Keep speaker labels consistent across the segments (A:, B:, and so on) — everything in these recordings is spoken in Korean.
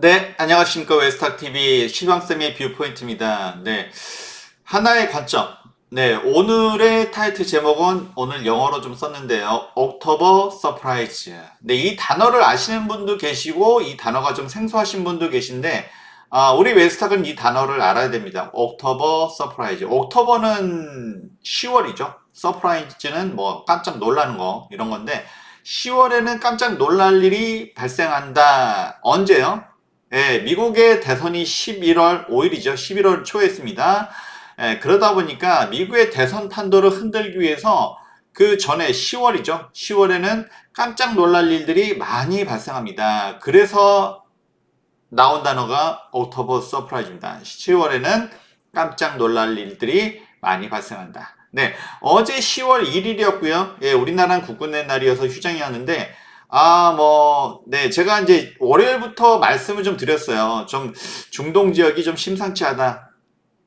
A: 네, 안녕하십니까. 웨스탁TV 시방쌤의 뷰포인트입니다. 네. 하나의 관점. 네, 오늘의 타이틀 제목은 오늘 영어로 좀 썼는데요. 옥토버 서프라이즈. 네, 이 단어를 아시는 분도 계시고, 이 단어가 좀 생소하신 분도 계신데, 아, 우리 웨스탁은 이 단어를 알아야 됩니다. 옥토버 서프라이즈. 옥토버는 10월이죠. 서프라이즈는 뭐 깜짝 놀라는 거, 이런 건데, 10월에는 깜짝 놀랄 일이 발생한다. 언제요? 예, 미국의 대선이 11월 5일이죠. 11월 초에 했습니다. 예, 그러다 보니까 미국의 대선 판도를 흔들기 위해서 그 전에 10월이죠. 10월에는 깜짝 놀랄 일들이 많이 발생합니다. 그래서 나온 단어가 옥토버 서프라이즈입니다. 10월에는 깜짝 놀랄 일들이 많이 발생한다. 네, 어제 10월 1일이었고요. 예, 우리나라는 국군의 날이어서 휴장이었는데 아, 뭐, 네, 제가 이제 월요일부터 말씀을 좀 드렸어요. 좀 중동 지역이 좀 심상치 않아.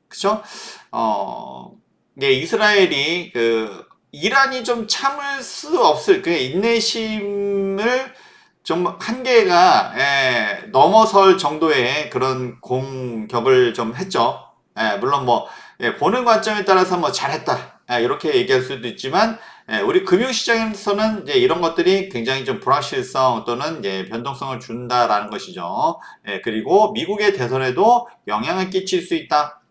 A: 그쵸? 어, 예, 이스라엘이 그, 이란이 좀 참을 수 없을, 그 인내심을 좀 한계가, 예, 넘어설 정도의 그런 공격을 좀 했죠. 예, 물론 뭐, 예, 보는 관점에 따라서 뭐 잘했다. 예, 이렇게 얘기할 수도 있지만, 예, 우리 금융시장에서는 이제 이런 것들이 굉장히 좀 불확실성 또는 변동성을 준다라는 것이죠. 예, 그리고 미국의 대선에도 영향을 끼칠 수 있다.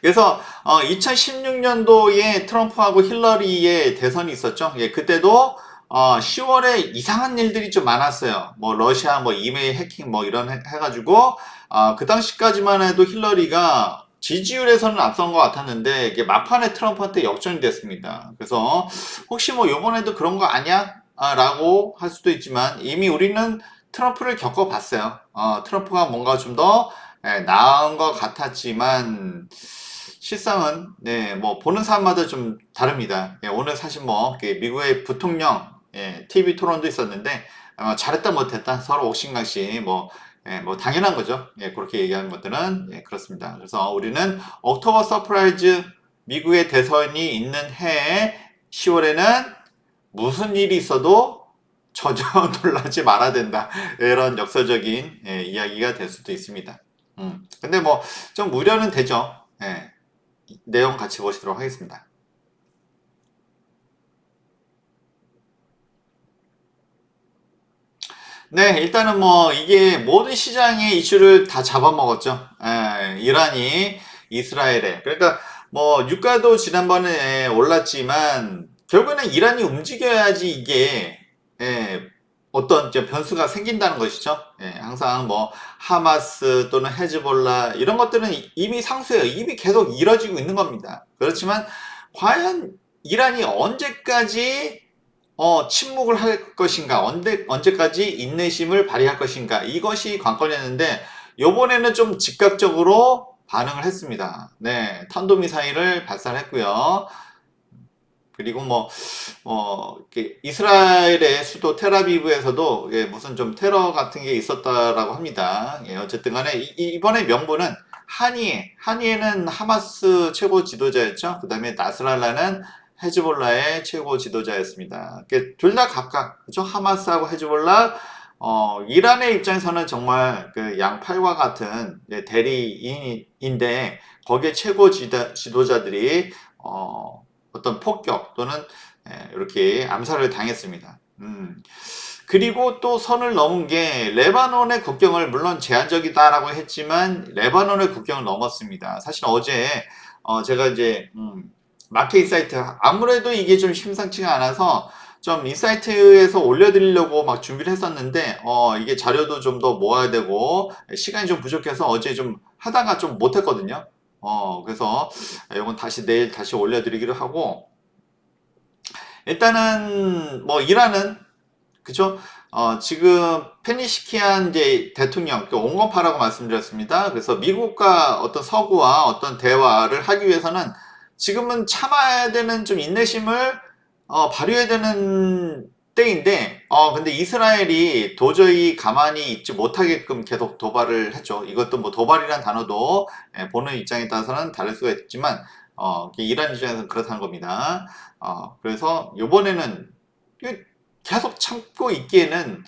A: 그래서 어, 2016년도에 트럼프하고 힐러리의 대선이 있었죠. 예, 그때도 어, 10월에 이상한 일들이 좀 많았어요. 뭐 러시아 뭐 이메일 해킹 뭐 이런 해, 해가지고 어, 그 당시까지만 해도 힐러리가 지지율에서는 앞선 것 같았는데 이게 막판에 트럼프한테 역전이 됐습니다. 그래서 혹시 뭐 이번에도 그런 거 아니야? 아, 라고 할 수도 있지만 이미 우리는 트럼프를 겪어봤어요. 어, 트럼프가 뭔가 좀더 나은 것 같았지만 실상은 네, 뭐 보는 사람마다 좀 다릅니다. 예, 오늘 사실 뭐그 미국의 부통령 예, TV 토론도 있었는데 어, 잘했다 못했다 서로 옥신각신 뭐 예, 뭐 당연한 거죠. 예, 그렇게 얘기하는 것들은 예, 그렇습니다. 그래서 우리는 옥토버 서프라이즈 미국의 대선이 있는 해에 10월에는 무슨 일이 있어도 전혀 놀라지 말아야 된다. 이런 역사적인 예, 이야기가 될 수도 있습니다. 음. 근데 뭐 좀 우려는 되죠. 예. 내용 같이 보시도록 하겠습니다. 네, 일단은 뭐 이게 모든 시장의 이슈를 다 잡아먹었죠. 예, 이란이 이스라엘에. 그러니까 뭐 유가도 지난번에 올랐지만 결국에는 이란이 움직여야지 이게 예, 어떤 변수가 생긴다는 것이죠. 예, 항상 뭐 하마스 또는 헤즈볼라 이런 것들은 이미 상수예요. 이미 계속 이뤄지고 있는 겁니다. 그렇지만 과연 이란이 언제까지 어, 침묵을 할 것인가, 언제, 언제까지 인내심을 발휘할 것인가, 이것이 관건이었는데, 요번에는 좀 즉각적으로 반응을 했습니다. 네, 탄도미사일을 발사했고요. 그리고 뭐, 어, 이스라엘의 수도 테라비브에서도 예, 무슨 좀 테러 같은 게 있었다라고 합니다. 예, 어쨌든 간에 이, 번에 명분은 한이에, 한이에는 하마스 최고 지도자였죠. 그 다음에 나스랄라는 헤즈볼라의 최고 지도자였습니다. 둘 다 각각 그죠? 하마스하고 헤즈볼라 어, 이란의 입장에서는 정말 그 양팔과 같은 대리인인데 거기에 최고 지도, 지도자들이 어, 어떤 폭격 또는 예, 이렇게 암살을 당했습니다. 음. 그리고 또 선을 넘은 게 레바논의 국경을 물론 제한적이다라고 했지만 레바논의 국경을 넘었습니다. 사실 어제 어 제가 이제 음 마켓 인사이트 아무래도 이게 좀 심상치가 않아서 좀 인사이트에서 올려드리려고 막 준비를 했었는데 어 이게 자료도 좀 더 모아야 되고 시간이 좀 부족해서 어제 좀 하다가 좀 못했거든요. 어 그래서 이건 다시 내일 다시 올려드리기로 하고 일단은 뭐 이란은 그죠? 어, 지금 페니시키안 이제 대통령, 그 온건파라고 말씀드렸습니다. 그래서 미국과 어떤 서구와 어떤 대화를 하기 위해서는 지금은 참아야 되는 좀 인내심을 어, 발휘해야 되는 때인데, 어, 근데 이스라엘이 도저히 가만히 있지 못하게끔 계속 도발을 했죠. 이것도 뭐 도발이란 단어도 예, 보는 입장에 따라서는 다를 수가 있지만, 어, 이란 입장에서는 그렇다는 겁니다. 어, 그래서 이번에는 계속 참고 있기에는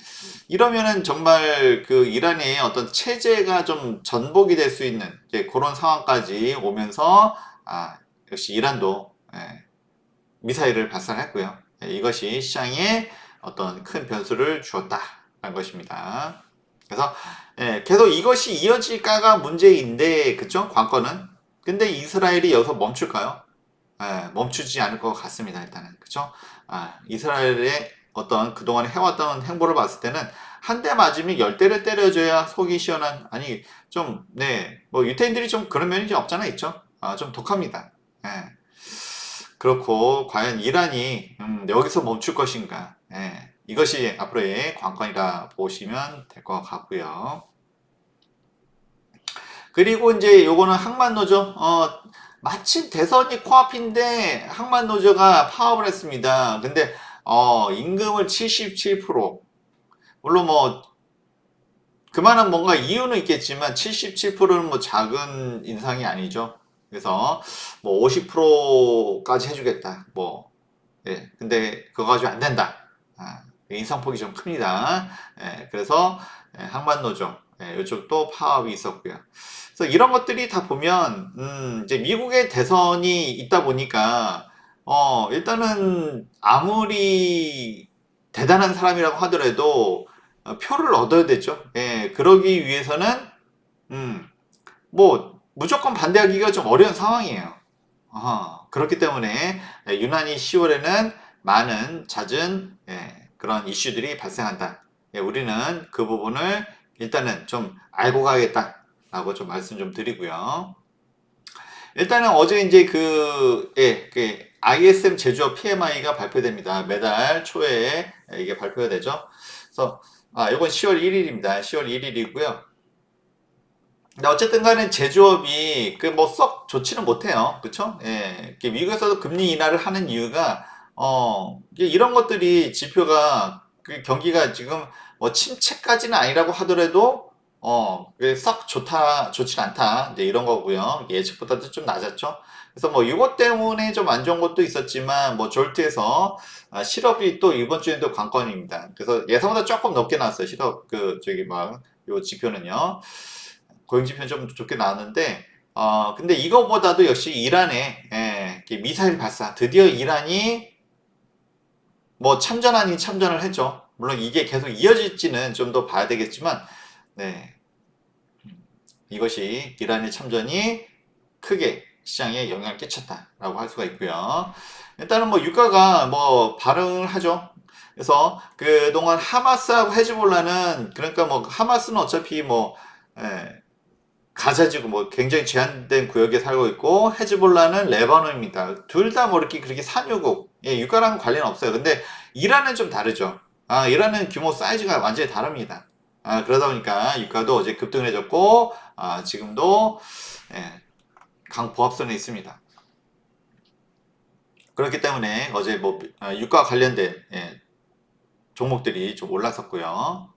A: 이러면은 정말 그 이란의 어떤 체제가 좀 전복이 될 수 있는 그런 상황까지 오면서 아, 역시 이란도 예, 미사일을 발사했고요. 예, 이것이 시장에 어떤 큰 변수를 주었다라는 것입니다. 그래서 예, 계속 이것이 이어질까가 문제인데 그죠? 관건은 근데 이스라엘이 여기서 멈출까요? 예, 멈추지 않을 것 같습니다. 일단은 그죠? 아, 이스라엘의 어떤 그동안 해왔던 행보를 봤을 때는 한 대 맞으면 열 대를 때려줘야 속이 시원한 아니 좀 네 뭐 유태인들이 좀 그런 면이 좀 없잖아 있죠 아, 좀 독합니다 예. 그렇고 과연 이란이 음, 여기서 멈출 것인가 예. 이것이 앞으로의 관건이라 보시면 될 것 같고요 그리고 이제 요거는 항만노조 어, 마침 대선이 코앞인데 항만노조가 파업을 했습니다 근데 어, 임금을 77% 물론 뭐 그만한 뭔가 이유는 있겠지만 77%는 뭐 작은 인상이 아니죠. 그래서 뭐 50%까지 해주겠다. 뭐 예, 근데 그거 가지고 안 된다. 아, 인상폭이 좀 큽니다. 예, 그래서 예, 항만노조 예, 이쪽도 파업이 있었고요. 그래서 이런 것들이 다 보면 음, 이제 미국의 대선이 있다 보니까 어, 일단은 아무리 대단한 사람이라고 하더라도 어, 표를 얻어야 되죠. 예, 그러기 위해서는 음, 뭐 무조건 반대하기가 좀 어려운 상황이에요. 어, 그렇기 때문에 예, 유난히 10월에는 많은 잦은 예, 그런 이슈들이 발생한다. 예, 우리는 그 부분을 일단은 좀 알고 가겠다라고 좀 말씀 좀 드리고요. 일단은 어제 이제 그, 예, 그 ISM 제조업 PMI가 발표됩니다. 매달 초에 이게 발표가 되죠. 그래서 아, 이건 10월 1일입니다. 10월 1일이고요. 근데 어쨌든 간에 제조업이 그 뭐 썩 좋지는 못해요. 그쵸? 예. 미국에서도 금리 인하를 하는 이유가, 어, 이런 것들이 지표가, 그 경기가 지금 뭐 침체까지는 아니라고 하더라도, 어, 썩 좋다, 좋진 않다. 이제 이런 거고요. 예측보다도 좀 낮았죠. 그래서 뭐 이것 때문에 좀 안 좋은 것도 있었지만, 뭐 졸트에서 아, 실업이 또 이번 주에도 관건입니다. 그래서 예상보다 조금 높게 나왔어요. 실업 그 저기 막 요 지표는요. 고용 지표는 좀 좋게 나왔는데 어 근데 이거보다도 역시 이란의 예, 미사일 발사 드디어 이란이 뭐 참전 아닌 참전을 했죠. 물론 이게 계속 이어질지는 좀 더 봐야 되겠지만 네. 이것이 이란의 참전이 크게 시장에 영향을 끼쳤다라고 할 수가 있고요. 일단은 뭐 유가가 뭐 반응을 하죠. 그래서 그동안 하마스하고 헤즈볼라는 그러니까 뭐 하마스는 어차피 뭐 예, 가자지구 뭐 굉장히 제한된 구역에 살고 있고 헤즈볼라는 레바논입니다. 둘 다 뭐 이렇게 그렇게 산유국 예, 유가랑 관련 없어요. 근데 이란은 좀 다르죠. 아 이란은 규모 사이즈가 완전히 다릅니다. 아, 그러다 보니까 유가도 어제 급등을 해줬고 아, 지금도 예, 강보합선에 있습니다. 그렇기 때문에 어제 뭐 아, 유가 관련된 예, 종목들이 좀 올랐었고요.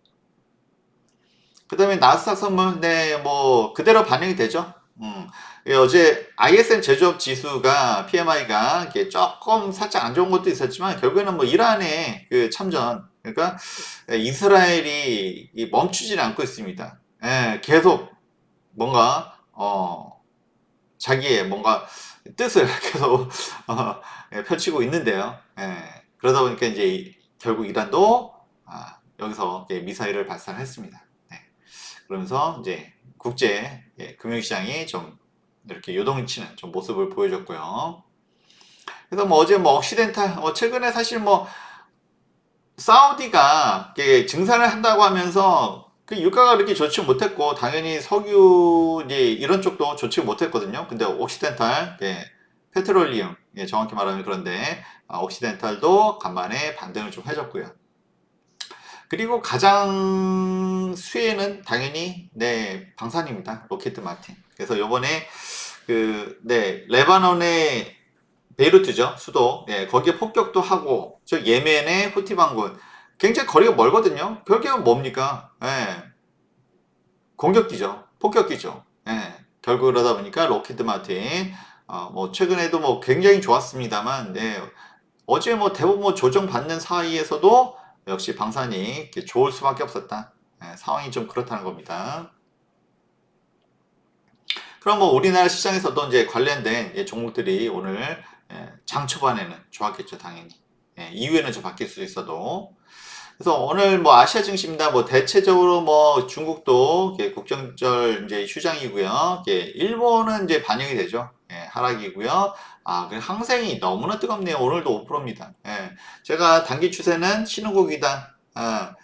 A: 그 다음에 나스닥 선물, 네, 뭐, 그대로 반영이 되죠. 음, 예, 어제 ISM 제조업 지수가, PMI가 조금 살짝 안 좋은 것도 있었지만, 결국에는 뭐, 이란의 그 참전, 그러니까, 예, 이스라엘이 멈추질 않고 있습니다. 예, 계속 뭔가, 어, 자기의 뭔가 뜻을 계속, 어, 예, 펼치고 있는데요. 예, 그러다 보니까 이제 결국 이란도, 아, 여기서 미사일을 발사했습니다. 그러면서 이제 국제 예, 금융시장이 좀 이렇게 요동치는 좀 모습을 보여줬고요. 그래서 뭐 어제 뭐 억시덴탈, 뭐 최근에 사실 뭐 사우디가 증산을 한다고 하면서 그 유가가 그렇게 좋지 못했고 당연히 석유 이런 쪽도 좋지 못했거든요. 근데 옥시덴탈, 예, 페트롤리움, 예, 정확히 말하면 그런데 아, 옥시덴탈도 간만에 반등을 좀 해줬고요. 그리고 가장 수혜는 당연히 네 방산입니다. 로켓 마틴. 그래서 요번에 그 네 레바논의 베이루트죠 수도 네, 거기에 폭격도 하고 저 예멘의 후티 반군 굉장히 거리가 멀거든요. 결국은 뭡니까? 네, 공격기죠. 폭격기죠. 네, 결국 그러다 보니까 로켓 마틴 어, 뭐 최근에도 뭐 굉장히 좋았습니다만 네, 어제 뭐 대부분 뭐 조정 받는 사이에서도 역시 방산이 좋을 수밖에 없었다. 예, 상황이 좀 그렇다는 겁니다. 그럼 뭐 우리나라 시장에서도 이제 관련된 예, 종목들이 오늘 예, 장 초반에는 좋았겠죠, 당연히. 예, 이후에는 좀 바뀔 수 있어도. 그래서 오늘 뭐 아시아 증시입니다. 뭐 대체적으로 뭐 중국도 국정절 이제 휴장이고요. 일본은 이제 반영이 되죠. 예, 하락이고요. 아, 그 항생이 너무나 뜨겁네요. 오늘도 5%입니다. 예, 제가 단기 추세는 신흥국이다. 아,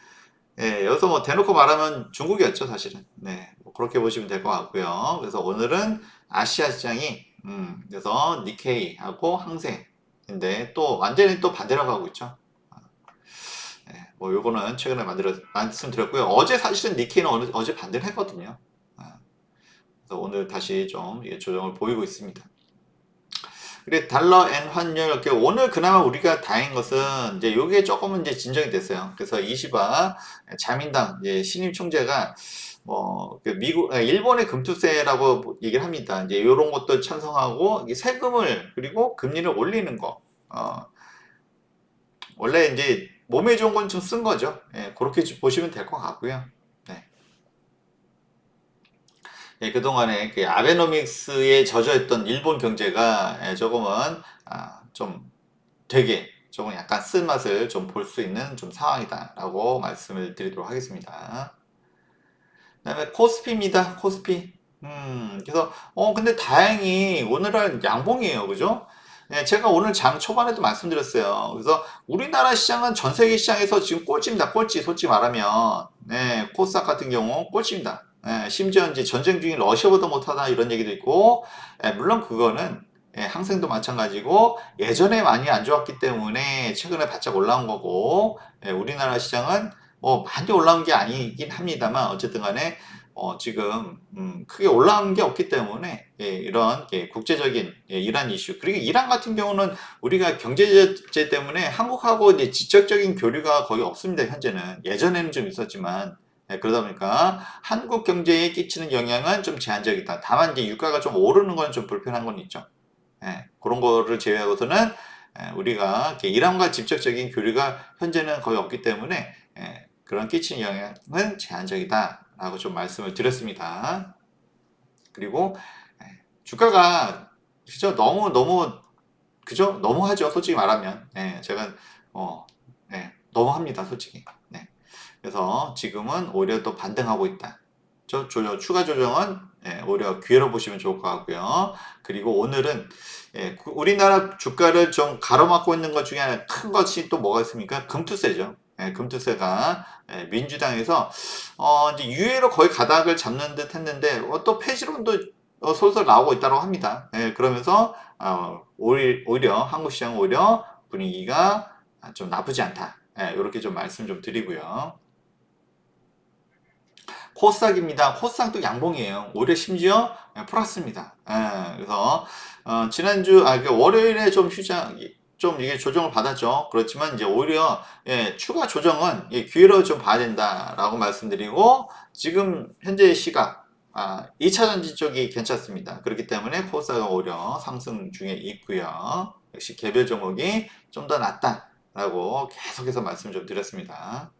A: 예, 여기서 뭐 대놓고 말하면 중국이었죠, 사실은. 네, 뭐 그렇게 보시면 될 것 같고요. 그래서 오늘은 아시아 시장이, 음, 그래서 니케이하고 항생인데 또 완전히 또 반대로 가고 있죠. 예, 뭐 요거는 최근에 만들어 말씀드렸고요. 어제 사실은 니케이는 어제 반대를 했거든요. 아, 그래서 오늘 다시 좀 이게 조정을 보이고 있습니다. 그리고 달러 엔 환율 이렇게 오늘 그나마 우리가 다행인 것은 이제 요게 조금은 이제 진정이 됐어요. 그래서 이시바 자민당 이제 신임 총재가 뭐그 미국 아, 일본의 금투세라고 얘기를 합니다. 이제 요런 것도 찬성하고 이 세금을 그리고 금리를 올리는 거. 어, 원래 이제 몸에 좋은 건 좀 쓴 거죠. 예, 그렇게 좀 보시면 될 것 같고요. 네. 예, 그동안에 그 아베노믹스에 젖어있던 일본 경제가 예, 조금은 아, 좀 되게 조금 약간 쓴맛을 좀 볼 수 있는 좀 상황이다라고 말씀을 드리도록 하겠습니다. 그다음에 코스피입니다. 코스피. 음, 그래서 어 근데 다행히 오늘은 양봉이에요. 그죠? 예, 제가 오늘 장 초반에도 말씀드렸어요. 그래서 우리나라 시장은 전 세계 시장에서 지금 꼴찌입니다. 꼴찌. 솔직히 말하면 네, 코스닥 같은 경우 꼴찌입니다. 예, 심지어 이제 전쟁 중인 러시아보다 못하다 이런 얘기도 있고 예, 물론 그거는 예, 항생도 마찬가지고 예전에 많이 안 좋았기 때문에 최근에 바짝 올라온 거고 예, 우리나라 시장은 뭐 많이 올라온 게 아니긴 합니다만 어쨌든 간에 어, 지금 음, 크게 올라온 게 없기 때문에 예, 이런 예, 국제적인 예, 이란 이슈. 그리고 이란 같은 경우는 우리가 경제제 때문에 한국하고 이제 지적적인 교류가 거의 없습니다 현재는. 예전에는 좀 있었지만 예, 그러다 보니까 한국 경제에 끼치는 영향은 좀 제한적이다. 다만 이제 유가가 좀 오르는 건 좀 불편한 건 있죠. 예, 그런 거를 제외하고서는 예, 우리가 이란과 직접적인 교류가 현재는 거의 없기 때문에 예, 그런 끼치는 영향은 제한적이다라고 좀 말씀을 드렸습니다. 그리고 예, 주가가 그죠 너무 너무 그죠 너무하죠 솔직히 말하면 예, 제가 어 예, 너무합니다 솔직히 네. 그래서 지금은 오히려 또 반등하고 있다. 저 조정, 추가 조정은 예, 오히려 기회로 보시면 좋을 것 같고요. 그리고 오늘은 예, 그 우리나라 주가를 좀 가로막고 있는 것 중에 하나 큰 것이 또 뭐가 있습니까? 금투세죠. 예, 금투세가 예, 민주당에서 어, 이제 유예로 거의 가닥을 잡는 듯 했는데 어, 또 폐지론도 어, 솔솔 나오고 있다고 합니다. 예, 그러면서 어, 오히려, 오히려 한국 시장 오히려 분위기가 좀 나쁘지 않다. 예, 이렇게 좀 말씀 좀 드리고요. 코스닥입니다. 코스닥도 양봉이에요. 올해 심지어 예, 플러스입니다. 예, 그래서 어, 지난주 아그 월요일에 좀 휴장 좀 이게 조정을 받았죠. 그렇지만 이제 오히려 예, 추가 조정은 예, 기회로 좀 봐야 된다라고 말씀드리고 지금 현재 시각 아, 2차 전지 쪽이 괜찮습니다. 그렇기 때문에 코스닥은 오히려 상승 중에 있고요. 역시 개별 종목이 좀 더 낫다라고 계속해서 말씀 좀 드렸습니다.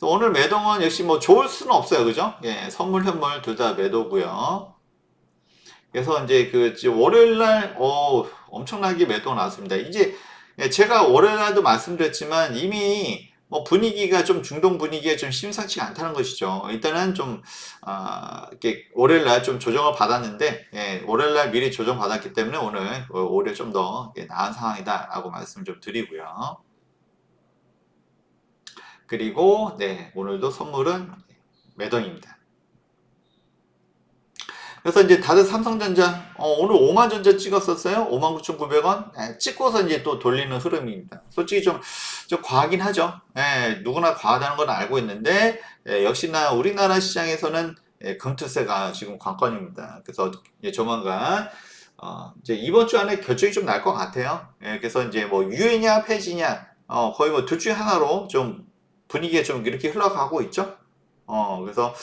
A: 오늘 매도는 역시 뭐 좋을 수는 없어요. 그죠? 예, 선물, 현물 둘 다 매도고요. 그래서 이제 그 월요일 날 어, 엄청나게 매도가 나왔습니다. 이제 예, 제가 월요일 날도 말씀드렸지만 이미 뭐 분위기가 좀 중동 분위기가 좀 심상치 않다는 것이죠. 일단은 좀 아, 이렇게 월요일 날 좀 조정을 받았는데 예, 월요일 날 미리 조정 받았기 때문에 오늘 어, 오히려 좀 더 나은 상황이다라고 말씀 좀 드리고요. 그리고 네 오늘도 선물은 매도입니다. 그래서 이제 다들 삼성전자 어, 오늘 5만전자 찍었었어요. 59,900원 네, 찍고서 이제 또 돌리는 흐름입니다. 솔직히 좀, 좀 과하긴 하죠. 네, 누구나 과하다는 건 알고 있는데 예, 역시나 우리나라 시장에서는 예, 금투세가 지금 관건입니다. 그래서 이제 조만간 어, 이제 이번 주 안에 결정이 좀 날 것 같아요. 예, 그래서 이제 뭐 유예냐 폐지냐 어, 거의 뭐 둘 중에 하나로 좀 분위기가 좀 이렇게 흘러가고 있죠. 어, 그래서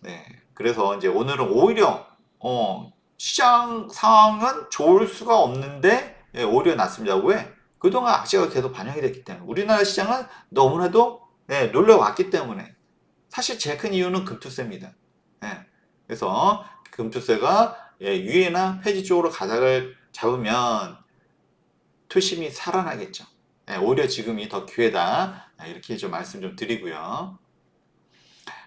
A: 네. 그래서 이제 오늘은 오히려 어, 시장 상황은 좋을 수가 없는데 예, 오히려 낮습니다. 왜? 그동안 악재가 계속 반영이 됐기 때문에 우리나라 시장은 너무나도 예, 놀려왔기 때문에 사실 제일 큰 이유는 금투세입니다. 예, 그래서 금투세가 예, 유예나 폐지 쪽으로 가닥을 잡으면 투심이 살아나겠죠. 예, 오히려 지금이 더 기회다. 아, 이렇게 좀 말씀 좀 드리고요.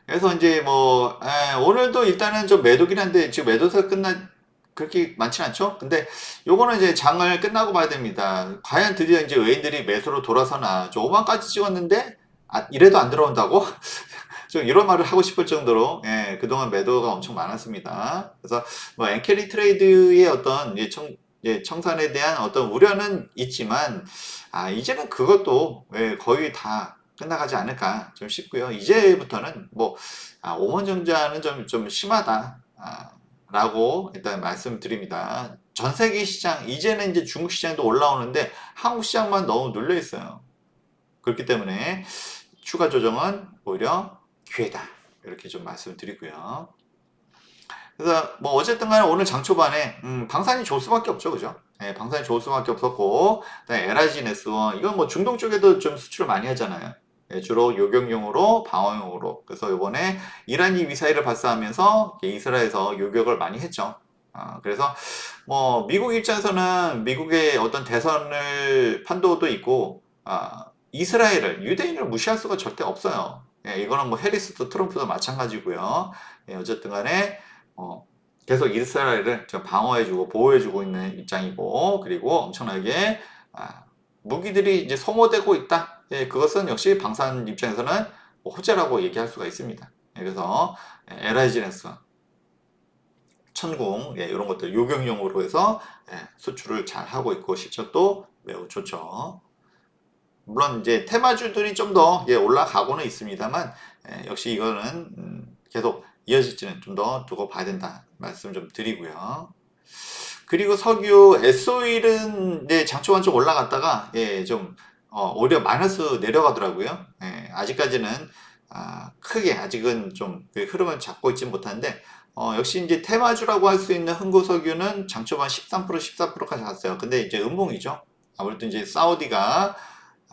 A: 그래서 이제 뭐 예, 오늘도 일단은 좀 매도긴 한데 지금 매도세가 끝나 그렇게 많진 않죠. 근데 요거는 이제 장을 끝나고 봐야 됩니다. 과연 드디어 이제 외인들이 매수로 돌아서나 저 5만까지 찍었는데 아, 이래도 안 들어온다고? 좀 이런 말을 하고 싶을 정도로 예, 그동안 매도가 엄청 많았습니다. 그래서 뭐 엔캐리 트레이드의 어떤 예, 청, 예, 청산에 대한 어떤 우려는 있지만 아 이제는 그것도 예, 거의 다 끝나가지 않을까 좀 싶고요. 이제부터는 뭐 아, 오만정자는 좀, 좀 심하다. 아, 라고 일단 말씀드립니다. 전 세계 시장, 이제는 이제 중국 시장도 올라오는데 한국 시장만 너무 눌려 있어요. 그렇기 때문에 추가 조정은 오히려 기회다. 이렇게 좀 말씀드리고요. 그래서 뭐 어쨌든 간에 오늘 장 초반에 음, 방산이 좋을 수밖에 없죠. 그죠? 예, 방산이 좋을 수밖에 없었고 LIG 네스원 이건 뭐 중동 쪽에도 좀 수출을 많이 하잖아요. 예, 주로 요격용으로 방어용으로 그래서 이번에 이란이 미사일을 발사하면서 이스라엘에서 요격을 많이 했죠. 아, 그래서 뭐 미국 입장에서는 미국의 어떤 대선을 판도도 있고 아, 이스라엘을 유대인을 무시할 수가 절대 없어요. 예, 이거는 뭐 해리스도 트럼프도 마찬가지고요. 예, 어쨌든 간에 어, 계속 이스라엘을 좀 방어해주고 보호해주고 있는 입장이고 그리고 엄청나게 아, 무기들이 이제 소모되고 있다. 예, 그것은 역시 방산 입장에서는 뭐 호재라고 얘기할 수가 있습니다. 예, 그래서 LIGNS, 천궁 예, 이런 것들 요격용으로 해서 예, 수출을 잘 하고 있고 실적도 매우 좋죠. 물론 이제 테마주들이 좀더 예, 올라가고는 있습니다만 예, 역시 이거는 음, 계속 이어질지는 좀 더 두고 봐야 된다 말씀 좀 드리고요. 그리고 석유 S-오일은 네, 장초반 좀 올라갔다가 예, 좀 어, 오히려 마이너스 내려가더라고요. 예, 아직까지는 아, 크게 아직은 좀 그 흐름을 잡고 있지 못한데 어, 역시 이제 테마주라고 할 수 있는 흥고석유는 장초반 13% 14%까지 갔어요. 근데 이제 음봉이죠. 아무래도 이제 사우디가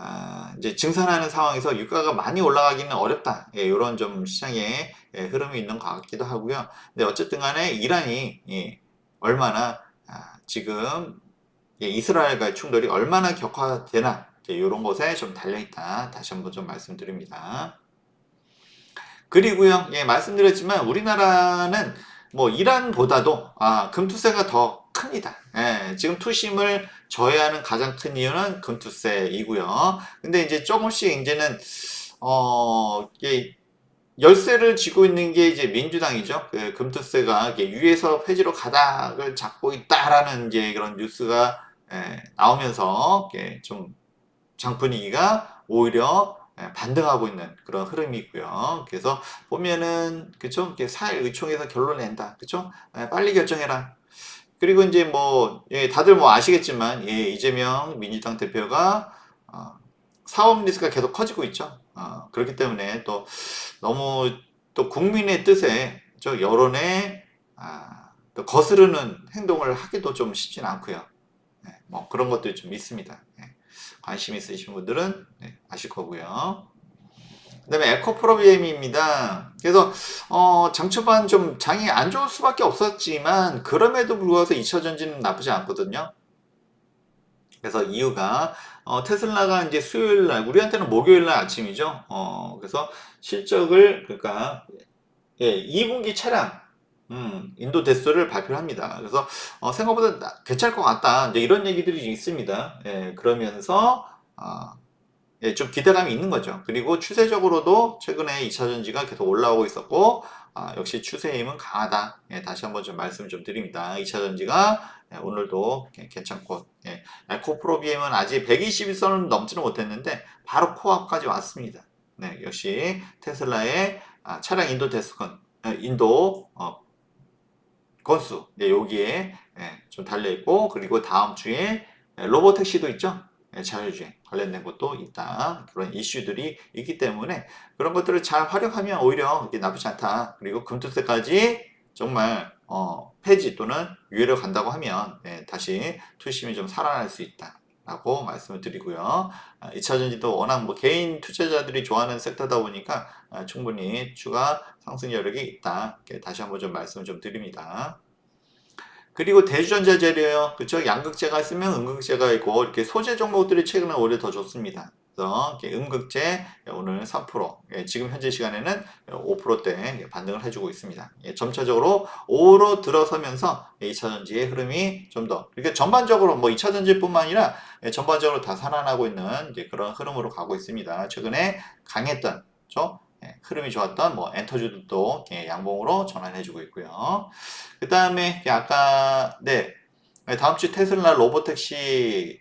A: 아, 이제 증산하는 상황에서 유가가 많이 올라가기는 어렵다. 예, 이런 좀 시장에 예, 흐름이 있는 것 같기도 하고요. 근데 어쨌든 간에 이란이 예, 얼마나 아, 지금 예, 이스라엘과의 충돌이 얼마나 격화되나 이런 것에 좀 달려있다. 다시 한번 좀 말씀드립니다. 그리고요, 예, 말씀드렸지만 우리나라는 뭐 이란보다도 아, 금투세가 더 큽니다. 예, 지금 투심을 저해하는 가장 큰 이유는 금투세이고요. 근데 이제 조금씩 이제는 어, 이게 열쇠를 쥐고 있는 게 이제 민주당이죠. 그 금투세가 이게 위에서 폐지로 가닥을 잡고 있다라는 이제 그런 뉴스가 예, 나오면서 이게 좀 장분위기가 오히려 예, 반등하고 있는 그런 흐름이 있고요. 그래서 보면은 그쵸? 사회 의총에서 결론 낸다. 그쵸? 예, 빨리 결정해라. 그리고 이제 뭐 예, 다들 뭐 아시겠지만 예, 이재명 민주당 대표가 어, 사업 리스크가 계속 커지고 있죠. 어, 그렇기 때문에 또 너무 또 국민의 뜻에 저 여론에 아, 또 거스르는 행동을 하기도 좀 쉽진 않고요. 예, 뭐 그런 것들이 좀 있습니다. 예. 관심 있으신 분들은 네, 아실 거고요. 그 다음에 에코프로비엠입니다. 그래서 어, 장 초반 좀 장이 안 좋을 수밖에 없었지만 그럼에도 불구하고 2차 전지는 나쁘지 않거든요. 그래서 이유가 어, 테슬라가 이제 수요일 날 우리한테는 목요일 날 아침이죠. 어, 그래서 실적을 그러니까 예, 2분기 차량 음, 인도 대수를 발표합니다. 그래서 어, 생각보다 나- 괜찮을 것 같다. 이제 이런 얘기들이 있습니다. 예, 그러면서 아, 예, 좀 기대감이 있는 거죠. 그리고 추세적으로도 최근에 2차 전지가 계속 올라오고 있었고 아, 역시 추세 힘은 강하다. 예, 다시 한번 좀 말씀 좀 드립니다. 2차 전지가 예, 오늘도 예, 괜찮고 예, 에코프로비엠은 아직 121선은 넘지는 못했는데 바로 코앞까지 왔습니다. 네, 역시 테슬라의 아, 차량 인도 대수건 어, 인도 어, 건수 네, 여기에 예, 좀 달려 있고 그리고 다음 주에 예, 로봇 택시도 있죠. 예, 자율주행 관련된 것도 있다. 그런 이슈들이 있기 때문에 그런 것들을 잘 활용하면 오히려 나쁘지 않다. 그리고 금투세까지 정말 어, 폐지 또는 유예를 간다고 하면 예, 다시 투심이 좀 살아날 수 있다. 라고 말씀을 드리고요. 2차전지도 워낙 뭐 개인 투자자들이 좋아하는 섹터다 보니까 아, 충분히 추가 상승 여력이 있다. 다시 한번 좀 말씀을 좀 드립니다. 그리고 대주전자 재료요. 그쵸? 양극재가 있으면 음극재가 있고, 이렇게 소재 종목들이 최근에 오히려 더 좋습니다. 그래서 음극재 오늘 3%, 예, 지금 현재 시간에는 5%대 반등을 해주고 있습니다. 예, 점차적으로 5로 들어서면서 2차전지의 흐름이 좀 더, 그러니까 전반적으로 뭐 2차전지뿐만 아니라 예, 전반적으로 다 살아나고 있는 그런 흐름으로 가고 있습니다. 최근에 강했던? 예, 흐름이 좋았던 뭐 엔터주도 예, 양봉으로 전환해주고 있고요. 그 다음에 아까 네 다음 주 테슬라 로보택시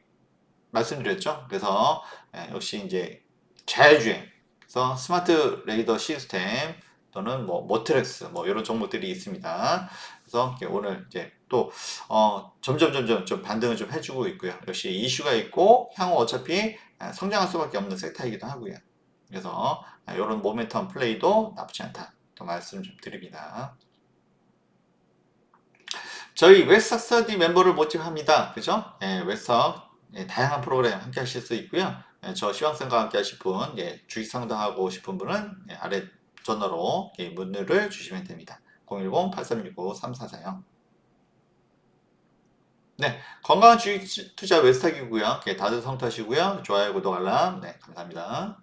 A: 말씀드렸죠. 그래서 예, 역시 이제 자율주행, 그래서 스마트 레이더 시스템 또는 뭐 모트렉스 뭐 이런 종목들이 있습니다. 그래서 오늘 이제 또 어, 점점 점점 좀 반등을 좀 해주고 있고요. 역시 이슈가 있고 향후 어차피 아, 성장할 수밖에 없는 섹터이기도 하고요. 그래서 이런 모멘텀 플레이도 나쁘지 않다. 또 말씀 좀 드립니다. 저희 웨스터 스터디 멤버를 모집합니다. 그죠? 예, 웨스터 예, 다양한 프로그램 함께 하실 수 있고요. 예, 저 시황생과 함께 하실 분, 예, 주식 상담하고 싶은 분은 예, 아래 전화로 예, 문의를 주시면 됩니다. 010-8369-3440 네, 건강한 주식 투자 웨스탁이고요. 예, 다들 성투하시고요. 좋아요, 구독, 알람. 네, 감사합니다.